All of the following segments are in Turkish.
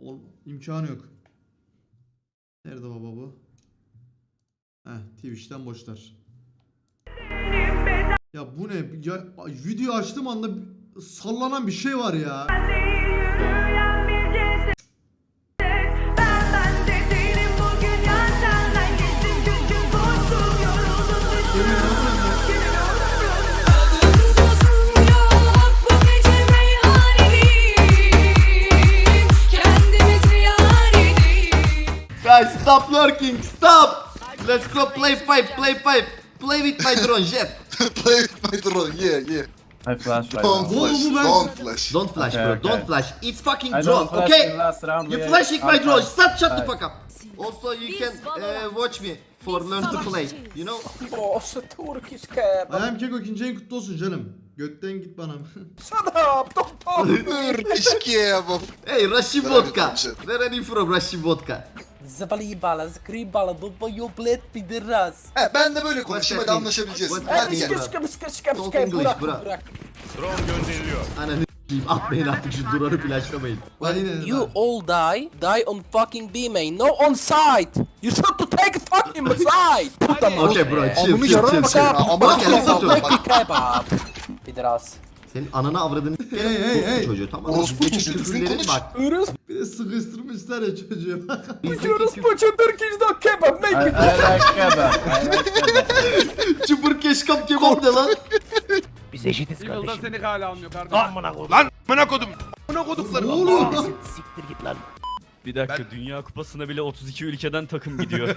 Ol, imkanı yok. Nerede baba bu? Heh Twitch'ten boşlar. Ya bu ne? Ya, video açtığım anda sallanan bir şey var ya. Stop lurking, stop! Let's go play five, play five. Play with my drone, jet. Play with my drone, yeah, yeah. I flash right Don't now. Flash, ben- don't flash. Don't flash, Okay, bro, okay. don't flash. It's fucking I drone, don't flash okay? in last round. You we- flash with my I'm drone. fine. Stop, shut the fuck up. Also, you can uh, watch me for learn to play. You know? Boże, Turkish kebab. Ayağım Keko ikinci en kutlu olsun canım. Götten git bana. Shut up, don't talk. Turkish kebab. Hey, Russian vodka. Where are you from, Russian vodka? Zvalibala, zgribala, dubayu bled pideras. He ben de böyle konuşayım hadi anlaşabileceğiz. What- Hadi gel. Skip, skip, skip, skip, Talk. English, Bırak, bro. bırak. Ananı s**eyim, atmayın artık şu duranı flashlamayın. Aynen. You all die, die on fucking B main, no on site. You should to take a fucking side. Put them on. Okay bro, chill, Amını chill, chill, chill. ha, amına Bak koyayım ya, sana. sus. kebab. Pideras. Senin ananı avradını Hey hey hey. çocuğu tamam mı? Orospu çocuğu, düzgün küfürlerin konuş. bak. De sıkıştırmışlar ya çocuğu. Küfür... puçu Turkish dog kebab, make it. kebab. Çıpır keşkap kebap ne lan? Biz eşitiz Yılda kardeşim. seni hala almıyor kardeşim. Amına koydum. Lan amına kodum. Amına kodukları. ne oluyor lan? Siktir git lan. Bir dakika Dünya Kupası'na bile 32 ülkeden takım gidiyor.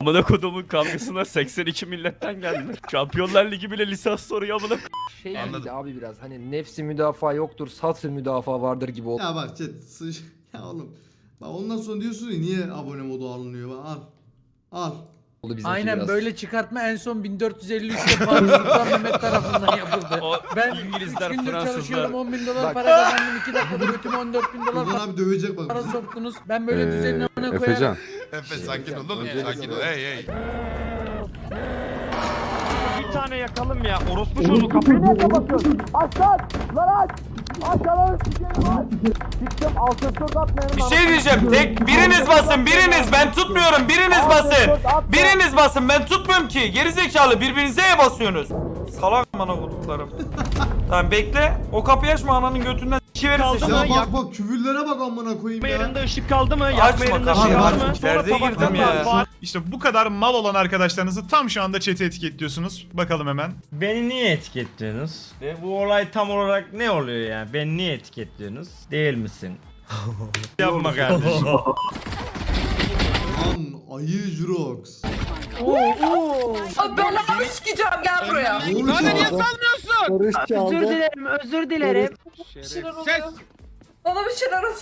amına kodumun kavgasına 82 milletten geldiler. Şampiyonlar Ligi bile lisans soruyor amına Şey Anladım. abi biraz hani nefsi müdafaa yoktur, satı müdafaa vardır gibi oldu. Ya bak chat sıç. Ya oğlum. Bak ondan sonra diyorsun ya niye abone modu alınıyor? Bak al. Al. Bizimki Aynen biraz. böyle çıkartma en son 1453'te Fatih Sultan Mehmet tarafından yapıldı. O Ben İngilizler, 3 gündür Fransızlar. çalışıyorum 10 bin dolar Bak. para kazandım 2 dakikada götüme 14 bin dolar Buradan abi dövecek bak. para bizi. soktunuz. Ben böyle düzenine amına koyarım. Efe sakin ol oğlum sakin ol. Hey hey. Bir tane yakalım ya. Orospu çocuğu kapıyı Bir şey diyeceğim. Tek biriniz basın, biriniz. Ben tutmuyorum. Biriniz basın. Biriniz basın. Ben tutmuyorum ki. Gerizekalı birbirinize ya basıyorsunuz. Salak bana vurduklarım. tamam bekle. O kapıyı açma ananın götünden iki verirse. Ya bak bak küfürlere bak amına koyayım ya. yerinde ışık kaldı mı? Açma Yakma yerinde kapıyı. ışık var Açma. mı? Derde girdim ya. İşte bu kadar mal olan arkadaşlarınızı tam şu anda chat'e etiketliyorsunuz. Bakalım hemen. Beni niye etiketliyorsunuz? Ve bu olay tam olarak ne oluyor yani? Beni niye etiketliyorsunuz? Değil misin? Yapma kardeşim. Lan ayı Jurox. Belanı sikeceğim gel buraya. Ne oluyor? Özür dilerim özür dilerim. Ses. Bana bir şeyler ol.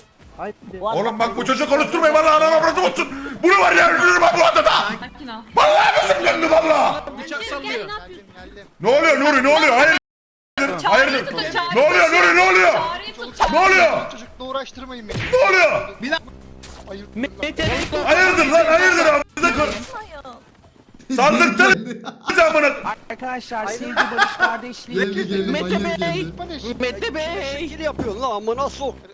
Oğlum bak bu çocuk konuşturmayın bana anam avradım olsun. Bunu var ya öldürürüm ben bu adada. Vallahi gözüm döndü valla. Bıçak sallıyor. Ne oluyor Nuri ne oluyor? Hayır. Hayırdır? Ne oluyor Nuri ne oluyor? Ne oluyor? Çocukla uğraştırmayın beni. Ne oluyor? Hayırdır lan hayırdır abi. Saldırttın. Zamana. Arkadaşlar sevgi barış kardeşliği. Geldi geldi manyak geldi. Mete Bey.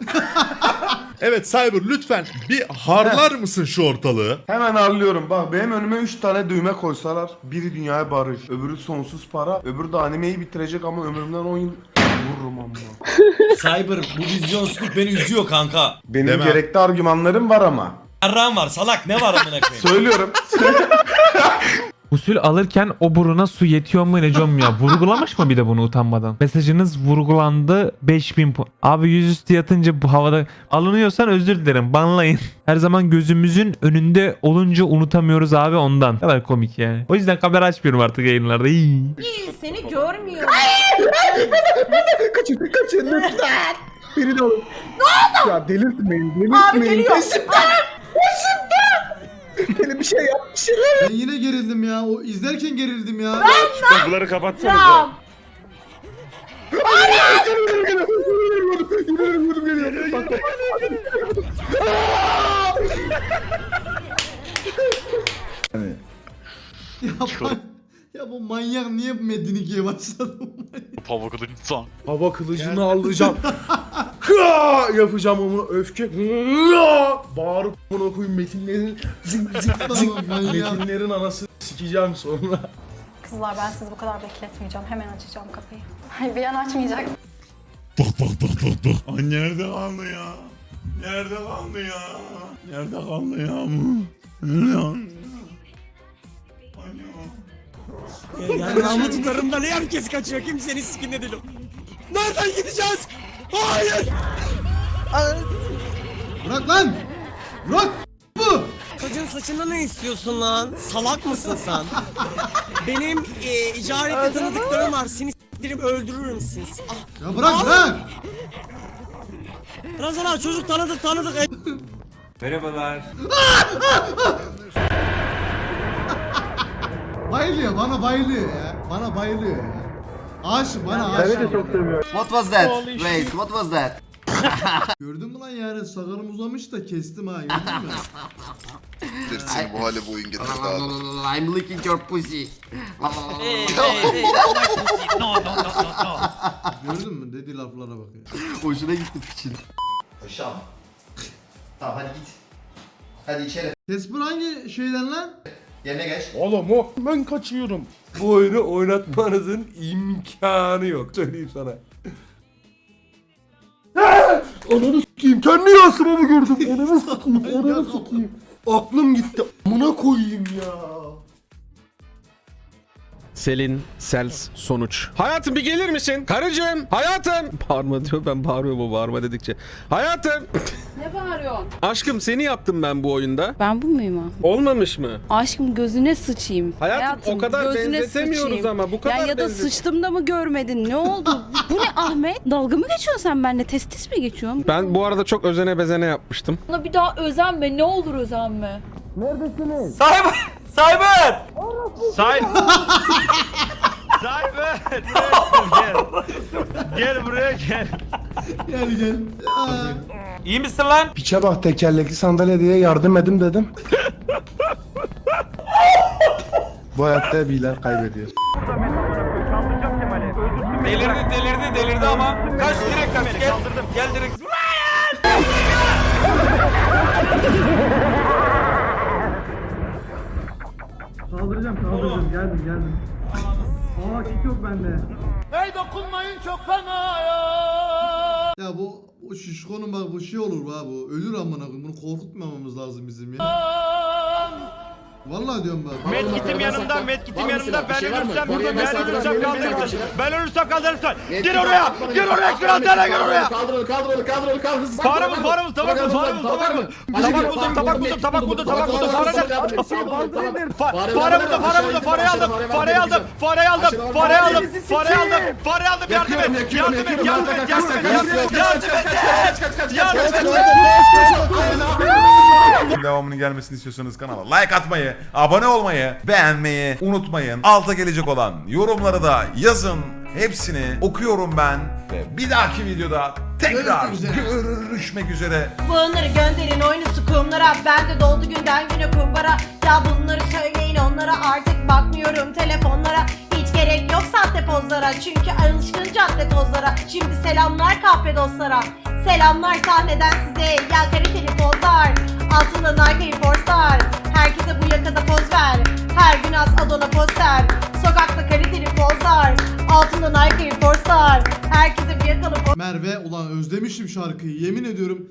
Evet Cyber lütfen bir harlar mısın şu ortalığı? Hemen arlıyorum. Bak benim önüme 3 tane düğme koysalar. Biri dünyaya barış, öbürü sonsuz para, öbürü de animeyi bitirecek ama ömrümden 10 yıl vururum ama. Cyber bu vizyonsuzluk beni üzüyor kanka. Benim mi? gerekli argümanlarım var ama. Erran var salak ne var amına koyayım. Söylüyorum. Usul alırken o buruna su yetiyor mu ne ya? Vurgulamış mı bir de bunu utanmadan? Mesajınız vurgulandı 5000 puan. Abi yüzüstü yatınca bu havada alınıyorsan özür dilerim banlayın. Her zaman gözümüzün önünde olunca unutamıyoruz abi ondan. Ne kadar komik yani. O yüzden kamera açmıyorum artık yayınlarda. İyi. Seni görmüyor. kaçın kaçın lütfen. Beni de alın. Ne oldu? Ya delirtmeyin delirtmeyin. Abi geliyor. Beni bir şey yap. Bir şey Ben yine gerildim ya. O izlerken gerildim ya. Kapıları kapatsanıza. Ya, bak- ya bu manyak niye Medin 2'ye başladı? bu manyak? Pavuklu insan. Hava kılıcını alacağım. Hıa! yapacağım onu öfke. Hıa! Bağırıp bunu koyayım metinlerin zing zing zing. metinlerin anasını sikeceğim sonra. Kızlar ben sizi bu kadar bekletmeyeceğim. Hemen açacağım kapıyı. Hayır bir an açmayacaksın. Bak bak bak bak bak. Ay nerede kaldı ya? Nerede kaldı ya? Nerede kaldı ya bu? Nerede kaldı? Tutarım da ne herkes kaçıyor kimsenin sikinde değilim. Nereden gideceğiz? Hayır. Bırak lan! Bırak! Bu! Çocuğun saçında ne istiyorsun lan? Salak mısın sen? Benim e, icarette tanıdıklarım var. Seni s**tirim öldürürüm siz. Ah, Ya bırak bırak! Razana çocuk tanıdık tanıdık. E, Bayılıyor bana bayılıyor ya. Bana bayılıyor ya. Aşık bana aşık. What was that? Wait, what was that? Gördün mü lan yani sakalım uzamış da kestim ha gördün mü? Seni bu hale bu oyun getirdi abi. I'm licking your pussy. Gördün mü dediği laflara bak ya. Hoşuna gitti piçin. Hoşam. Tamam hadi git. Hadi içeri. Casper hangi şeyden lan? Yerine geç. Oğlum o ben kaçıyorum. Bu oyunu oynatmanızın imkanı yok. Söyleyeyim sana. Ananı sikeyim. Kendi yansımamı gördüm. Ananı sikeyim. Ananı sikeyim. Aklım gitti. Amına koyayım ya. Selin, Sels, sonuç. Hayatım bir gelir misin? Karıcığım, hayatım. Bağırma diyor ben bağırıyorum o bağırma dedikçe. Hayatım, Ne bağırıyorsun? Aşkım seni yaptım ben bu oyunda. Ben bu muyum ha? Olmamış mı? Aşkım gözüne sıçayım. Hayatım, o kadar gözüne benzetemiyoruz sıçayım. ama, bu kadar Ya, ya da benzet- sıçtım da mı görmedin? Ne oldu? bu ne Ahmet? Dalga mı geçiyorsun sen benimle? Testis mi geçiyorsun? Ben bu arada çok özene bezene yapmıştım. Bana bir daha özenme. Ne olur özenme. Cyber! Cyber! Say... Cyber! gel. Gel buraya gel. Gel gel. İyi misin lan? Piçe bak tekerlekli sandalye diye yardım edim dedim. Bu hayatta biler kaybediyor. Delirdi delirdi delirdi ama. Kaç direkt kaç gel. Gel direkt. Kaldıracağım kaldıracağım geldim geldim. Aa kick yok bende. Hey dokunmayın çok fena ya. Ya bu, bu şişkonun bak bu şey olur ha bu. Ölür amına koyayım. Bunu korkutmamamız lazım bizim ya. Vallahi diyorum bak. Medkit'im yanımda, medkit'im yanımda. Ben ölürsem, ben ölürsem kaldırırsın. Ben ölürsem kaldırırsın. Gir oraya, gir oraya, kral tane gir oraya. Kaldır onu kaldır onu kaldır onu kaldır. Fare bul, fare bul, tabak bul, fare bul, tabak bul. Tabak buldum, tabak buldum, tabak buldum, tabak buldum, fare nerede? Fa- Fare buldum, fare buldum, fareyi aldım, fareyi aldım, fareyi aldım, fareyi aldım, fareyi aldım, fareyi aldım, yardım et, yardım et, yardım et, yardım et, yardım et, yardım et, yardım et. Devamının gelmesini istiyorsanız kanala like atmayı, abone olmayı, beğenmeyi unutmayın. Alta gelecek olan yorumları da yazın. Hepsini okuyorum ben. Ve bir dahaki videoda tekrar Görüşmek üzere. görüşmek üzere. Bunları gönderin oyunu kumlara Ben de doldu günden güne kumbara Ya bunları söyleyin onlara Artık bakmıyorum telefonlara Hiç gerek yok sahte pozlara Çünkü alışkın cadde tozlara Şimdi selamlar kahve dostlara Selamlar sahneden size Ya kaliteli pozlar Altında Nike'yi forsar Herkese bu yakada poz ver. Her gün az Adona poster Sokakta kaliteli pozlar. Altında Nike'yi forsar Herkese bir yakalı poz Merve ulan özlemişim şarkıyı. Yemin ediyorum.